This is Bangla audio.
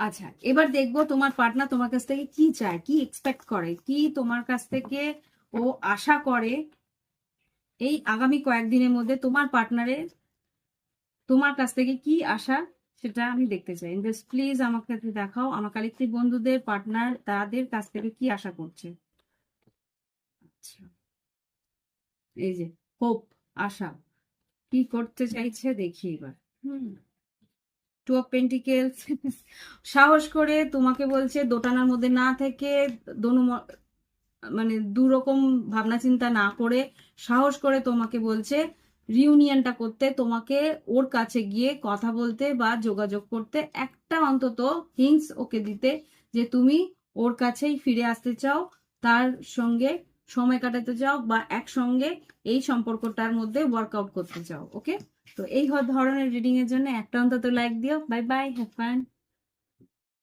আচ্ছা এবার দেখব তোমার পার্টনার তোমার কাছ থেকে কি চায়, কি এক্সপেক্ট করে, কি তোমার কাছ থেকে ও আশা করে এই আগামী কয়েকদিনের মধ্যে তোমার পার্টনারের তোমার কাছ থেকে কি আশা সেটা আমি দেখতে চাই। জাস্ট প্লিজ আমাকে দেখাও, আমার কালেক্টিভ বন্ধুদের পার্টনার তাদের কাছ থেকে কি আশা করছে। আচ্ছা এই যে হোপ আশা, কি করতে চাইছে দেখি এবার। হুম। টু অফ পেন্টিকেলস সাহস করে তোমাকে বলছে, দোটানার মধ্যে না থেকে দোনো মানে দু রকম ভাবনা চিন্তা না করে সাহস করে তোমাকে বলছে রিউনিয়নটা করতে, তোমাকে ওর কাছে গিয়ে কথা বলতে বা যোগাযোগ করতে একটা অন্তত হিংস ওকে দিতে যে তুমি ওর কাছেই ফিরে আসতে চাও, তার সঙ্গে সময় কাটাতে চাও বা একসঙ্গে এই সম্পর্কটার মধ্যে ওয়ার্কআউট করতে চাও ওকে তো এই ধরনের রিডিং এর জন্য একটা অন্তত লাইক দিও। Bye bye have fun